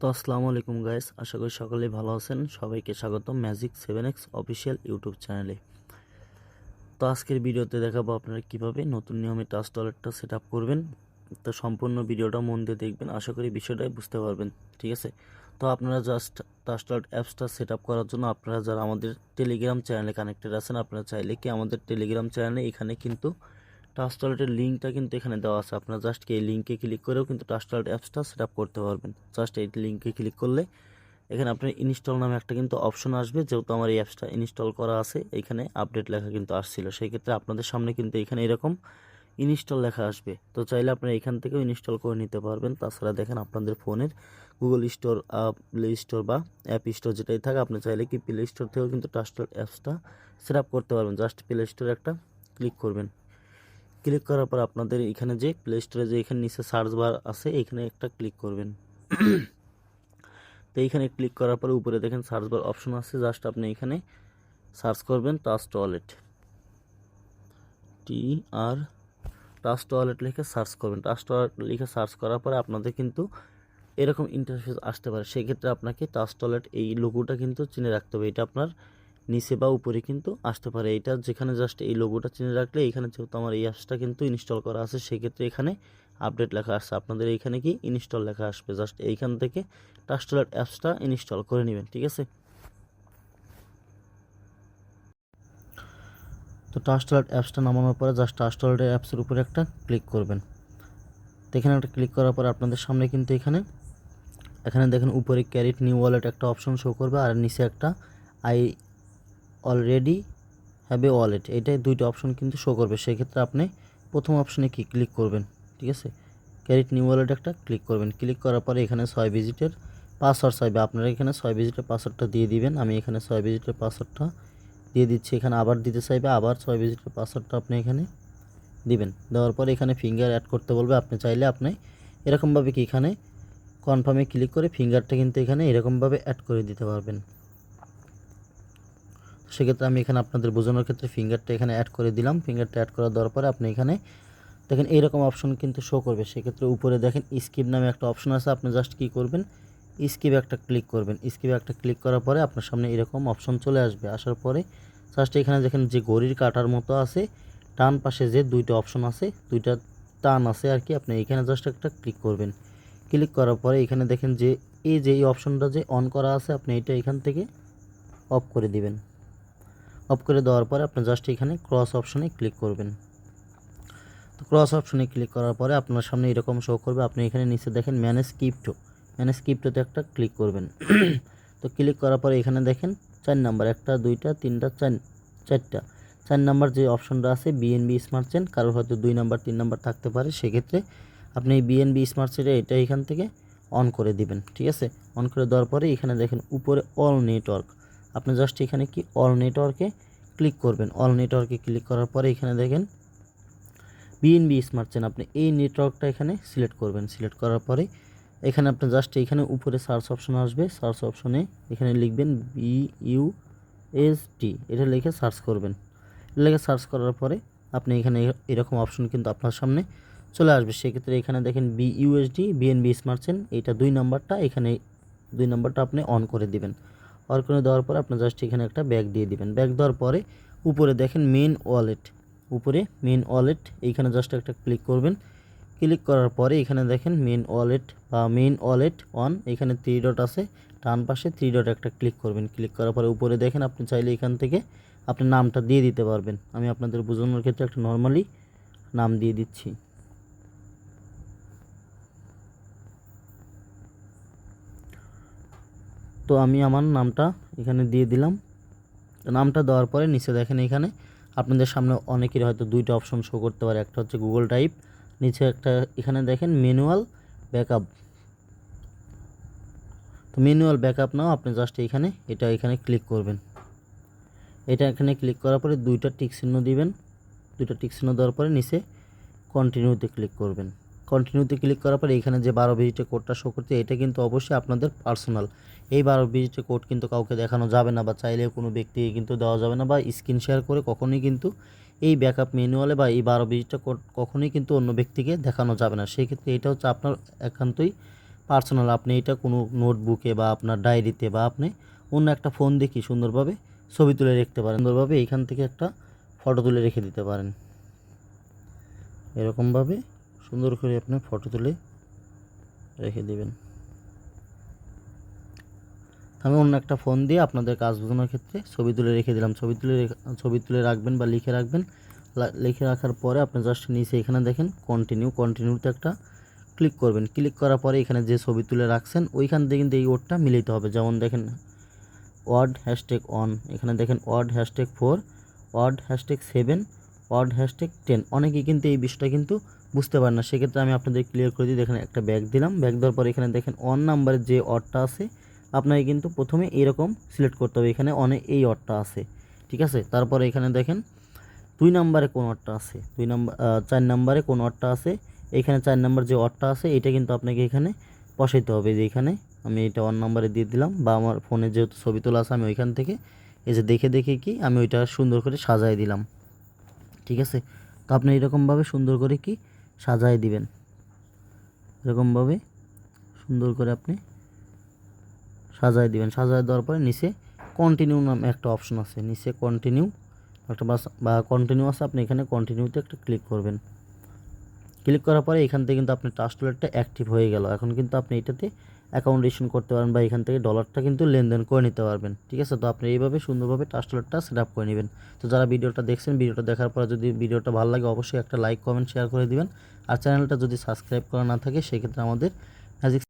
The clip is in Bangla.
তো আসসালামু আলাইকুম গাইস আশা করি সকলেই ভালো আছেন। সবাইকে স্বাগত magic seven X official YouTube চ্যানেলে তো আজকের ভিডিওতে দেখাবো আপনারা কীভাবে নতুন নিয়মে টাচ টয়লেটটা সেট আপ করবেন। তো সম্পূর্ণ ভিডিওটা মন দিয়ে দেখবেন, আশা করি বিষয়টাই বুঝতে পারবেন, ঠিক আছে? তো আপনারা জাস্ট টাচ টয়লেট অ্যাপসটা সেট আপ করার জন্য আপনারা যারা আমাদের টেলিগ্রাম চ্যানেলে কানেক্টেড আছেন, আপনারা চাইলে কি আমাদের টেলিগ্রাম চ্যানেলে এখানে কিন্তু টাচ টয়লেটের লিঙ্কটা কিন্তু এখানে দেওয়া আছে। আপনারা জাস্ট এই লিঙ্কে ক্লিক করেও কিন্তু টাচ টয়লেট অ্যাপসটা সেট আপ করতে পারবেন। জাস্ট এই লিঙ্কে ক্লিক করলে এখানে আপনার ইনস্টল নামে একটা কিন্তু অপশন আসবে। যেহেতু আমার এই অ্যাপসটা ইনস্টল করা আছে, এখানে আপডেট লেখা কিন্তু আসছিল। সেই ক্ষেত্রে আপনাদের সামনে কিন্তু এখানে এরকম ইনস্টল লেখা আসবে। তো চাইলে আপনারা এখান থেকেও ইনস্টল করে নিতে পারবেন। তাছাড়া দেখেন আপনাদের ফোনের গুগল স্টোর প্লে স্টোর বা অ্যাপ স্টোর যেটাই থাকে, আপনি চাইলে কি প্লে স্টোর থেকেও কিন্তু টয়লেট অ্যাপসটা সেট আপ করতে পারবেন। জাস্ট প্লে স্টোরে একটা ক্লিক করবেন। ক্লিক করার পর আপনাদের এখানে যে প্লে স্টোরে যে এখানে নিচে সার্চ বার আছে, এখানে একটা ক্লিক করবেন। তো এইখানে ক্লিক করার পরে উপরে দেখেন সার্চ বার অপশন আছে জাস্ট আপনি এখানে সার্চ করবেন টাচ টয়লেট টি আর টাচ টয়লেট লিখে সার্চ করবেন। টাচ টয়লেট লিখে সার্চ করার পরে আপনাদের কিন্তু এরকম ইন্টারফেস আসতে পারে। সেক্ষেত্রে আপনাকে টাচ টয়লেট এই লোগোটা কিন্তু চিনে রাখতে হবে। এটা আপনার নিচে বা উপরে কিন্তু আসতে পারে। এটা যেখানে জাস্ট এই লোগোটা চিনে রাখলে এখানে যেহেতু আমার এই অ্যাপসটা কিন্তু ইনস্টল করা আছে, সেক্ষেত্রে এখানে আপডেট লেখা আসছে আপনাদের এইখানে কি ইনস্টল লেখা আসবে? জাস্ট এইখান থেকে টাস্টলেট অ্যাপসটা ইনস্টল করে নেবেন, ঠিক আছে? তো টাস্টলেট অ্যাপসটা নামানোর পরে জাস্ট টাস্টলেট অ্যাপসের উপরে একটা ক্লিক করবেন। তো এখানে একটা ক্লিক করার পর আপনাদের সামনে কিন্তু এখানে এখানে দেখেন উপরে ক্যারিট নিউ ওয়ালেট একটা অপশন শো করবে, আর নিচে একটা I already have a wallet এটাই দুইটা অপশন কিন্তু শো করবে। সেক্ষেত্রে আপনি প্রথম অপশনে কি ক্লিক করবেন, ঠিক আছে? ক্যারিট নিউ ওয়ালেট একটা ক্লিক করবেন। ক্লিক করার পরে এখানে ছয় ভিজিটের পাসওয়ার্ড চাইবে। আপনারা এখানে ছয় ভিজিটের পাসওয়ার্ডটা দিয়ে দিবেন। আমি এখানে ছয় ভিজিটের পাসওয়ার্ডটা দিয়ে দিচ্ছি। এখানে আবার দিতে চাইবে, আবার ছয় ভিজিটের পাসওয়ার্ডটা আপনি এখানে দিবেন। দেওয়ার পরে এখানে ফিঙ্গার অ্যাড করতে বলবে। আপনি চাইলে আপনি এরকমভাবে কি এখানে কনফার্মে ক্লিক করে ফিঙ্গারটা কিন্তু এখানে এরকমভাবে অ্যাড করে দিতে পারবেন। সেক্ষেত্রে আমি এখানে আপনাদের বোঝানোর ক্ষেত্রে ফিঙ্গারটা এখানে অ্যাড করে দিলাম। ফিঙ্গারটা অ্যাড করা দেওয়ার পরে আপনি এখানে দেখেন এইরকম অপশন কিন্তু শো করবে। সেক্ষেত্রে উপরে দেখেন স্কিপ নামে একটা অপশন আছে, আপনি জাস্ট কী করবেন? স্কিপ একটা ক্লিক করবেন। স্কিপ একটা ক্লিক করার পরে আপনার সামনে এরকম অপশন চলে আসবে। আসার পরে জাস্ট এখানে দেখেন যে ঘড়ির কাটার মতো আছে টান পাশে যে দুইটা অপশন আছে, দুইটা টান আছে আর কি, আপনি এখানে জাস্ট একটা ক্লিক করবেন। ক্লিক করার পরে এখানে দেখেন যে এই যে এই অপশনটা যে অন করা আছে, আপনি এটা এখান থেকে অফ করে দিবেন। অফ করে দেওয়ার পরে আপনি জাস্ট এখানে ক্রস অপশনে ক্লিক করবেন। তো ক্রস অপশনে ক্লিক করার পরে আপনার সামনে এরকম শো করবে। আপনি এখানে নিচে দেখেন ম্যানেজ ক্রিপ্টো ম্যানেজ ক্রিপ্টোতে একটা ক্লিক করবেন। তো ক্লিক করার পরে এখানে দেখেন চার নাম্বার একটা, দুইটা, তিনটা, চার, চারটা। চার নাম্বার যে অপশনটা আছে বিএনবি স্মার্ট চেন কারোর হয়তো দুই নাম্বার তিন নাম্বার থাকতে পারে। সেক্ষেত্রে আপনি বিএনবি স্মার্ট চেনটা এটা এখান থেকে অন করে দিবেন, ঠিক আছে? অন করে দেওয়ার পরে এখানে দেখেন উপরে অল নেটওয়ার্ক আপনি জাস্ট এখানে কি অল নেটওয়ার্কে ক্লিক করবেন। অল নেটওয়ার্কে ক্লিক করার পরে এখানে দেখেন বিএনবি স্মার্ট চেন আপনি এই নেটওয়ার্কটা এখানে সিলেক্ট করবেন। সিলেক্ট করার পরে এখানে আপনি জাস্ট এখানে উপরে সার্চ অপশন আসবে। সার্চ অপশনে এখানে লিখবেন বি ইউ এস টি এটা লিখে সার্চ করবেন। এটা লিখে সার্চ করার পরে আপনি এখানে এরকম অপশন কিন্তু আপনার সামনে চলে আসবে। সেক্ষেত্রে এখানে দেখেন B USD BNB smart chain এইটা দুই নাম্বারটা এখানে, দুই নাম্বারটা আপনি অন করে দিবেন। অন করে দেওয়ার পরে আপনি জাস্ট এখানে একটা ব্যাগ দিয়ে দিবেন। ব্যাগ দেওয়ার পরে উপরে দেখেন মেন ওয়ালেট উপরে মেন ওয়ালেট এইখানে জাস্ট একটা ক্লিক করবেন। ক্লিক করার পরে এখানে দেখেন মেন ওয়ালেট বা মেন ওয়ালেট অন এখানে থ্রি ডট আছে। ডান পাশে থ্রি ডট একটা ক্লিক করবেন। ক্লিক করার পরে উপরে দেখেন আপনি চাইলে এখান থেকে আপনি নামটা দিয়ে দিতে পারবেন। আমি আপনাদের বোঝানোর ক্ষেত্রে একটা নর্মালি নাম দিয়ে দিচ্ছি। তো আমি আমার নামটা এখানে দিয়ে দিলাম। নামটা দেওয়ার পরে নিচে দেখেন এখানে আপনাদের সামনে অনেকের হয়তো দুইটা অপশন শো করতে পারে। একটা হচ্ছে গুগল টাইপ নিচে একটা এখানে দেখেন ম্যানুয়াল ব্যাকআপ তো ম্যানুয়াল ব্যাকআপ নাও, আপনি জাস্ট এখানে, এটা এখানে ক্লিক করবেন। এটা এখানে ক্লিক করার পরে দুইটা টিক চিহ্ন দিবেন। দুইটা টিক চিহ্ন দেওয়ার পরে নিচে কন্টিনিউতে ক্লিক করবেন। কন্টিনিউতে ক্লিক করার পরে এখানে যে বারো ভিজিটের কোডটা শো করছে, এটা কিন্তু অবশ্যই আপনাদের পার্সোনাল এই বারো ভিজিটের কোড কিন্তু কাউকে দেখানো যাবে না বা চাইলেও কোনো ব্যক্তিকে কিন্তু দেওয়া যাবে না বা স্ক্রিন শেয়ার করে কখনোই কিন্তু এই ব্যাকআপ ম্যানুয়ালে বা এই বারো ভিজিটটা কোড কখনোই কিন্তু অন্য ব্যক্তিকে দেখানো যাবে না। সেই ক্ষেত্রে এটা হচ্ছে আপনার একান্তই পার্সোনাল আপনি এটা কোনো নোটবুকে বা আপনার ডায়েরিতে বা আপনি অন্য একটা ফোন দেখি সুন্দরভাবে ছবি তুলে রাখতে পারেন। সুন্দরভাবে এইখান থেকে একটা ফটো তুলে রেখে দিতে পারেন। এরকমভাবে সুন্দর করে আপনি ফটো তুলে রেখে দিবেন। আমি অন্য একটা ফোন দিয়ে আপনাদের কাজ বোঝানোর ক্ষেত্রে ছবি তুলে রেখে দিলাম। ছবি তুলে ছবি তুলে রাখবেন বা লিখে রাখবেন। লিখে রাখার পরে আপনি জাস্ট নিচে এখানে দেখেন কন্টিনিউ কন্টিনিউতে একটা ক্লিক করবেন। ক্লিক করার পরে এখানে যে ছবি তুলে রাখছেন, ওইখান থেকে কিন্তু এই ওয়ার্ডটা মিলাইতে হবে। যেমন দেখেন ওয়ার্ড হ্যাশট্যাগ অন এখানে দেখেন word hashtag four word hashtag seven word hashtag ten অনেকেই কিন্তু এই বিষয়টা কিন্তু বুঝতে পারেন না, সেক্ষেত্রে আমি আপনাদের ক্লিয়ার করে দিই। দেখেন, একটা ব্যাগ দিলাম। ব্যাগ দেওয়ার পর এখানে দেখেন অন নাম্বারের যে অর্ডটা আছে, আপনাকে কিন্তু প্রথমে এরকম সিলেক্ট করতে হবে। এখানে অনে এই অর্ডটা আছে, ঠিক আছে? তারপরে এখানে দেখেন, দুই নাম্বারে কোন অর্ডটা আছে, দুই নাম্বার চার নাম্বারে কোন অর্ডটা আছে, এখানে চার নাম্বার যে অর্ডটা আছে, এটা কিন্তু আপনাকে এখানে বসাইতে হবে। যে এখানে আমি এটা ওয়ান নাম্বারে দিয়ে দিলাম, বা আমার ফোনে যেহেতু ছবি তোলা আছে, আমি ওইখান থেকে এই যে দেখে দেখে কি আমি ওইটা সুন্দর করে সাজায় দিলাম, ঠিক আছে? তো আপনি এরকমভাবে সুন্দর করে কি সাজায় দিবেন। এরকমভাবে সুন্দর করে আপনি সাজায় দিবেন। সাজায় দেওয়ার পরে নিচে কন্টিনিউ নাম একটা অপশন আছে। নিচে কন্টিনিউ একটা বাস বা কন্টিনিউ আছে, আপনি এখানে কন্টিনিউতে একটা ক্লিক করবেন। ক্লিক করার পরে এখান থেকে কিন্তু আপনি ট্রাস্ট টুলেটটা অ্যাক্টিভ হয়ে গেল। এখন কিন্তু আপনি এটাতে অ্যাকাউন্ট রেশন করতে পারেন বা এখান থেকে ডলারটা কিন্তু লেনদেন করে নিতে পারবেন, ঠিক আছে? তো আপনি এইভাবে সুন্দরভাবে ট্রাস্ট ওয়ালেটটা সেট আপ করে নেবেন। তো যারা ভিডিওটা দেখছেন, ভিডিওটা দেখার পরে যদি ভিডিওটা ভালো লাগে, অবশ্যই একটা লাইক কমেন্ট শেয়ার করে দিবেন। আর চ্যানেলটা যদি সাবস্ক্রাইব করা না থাকে, সেক্ষেত্রে আমাদের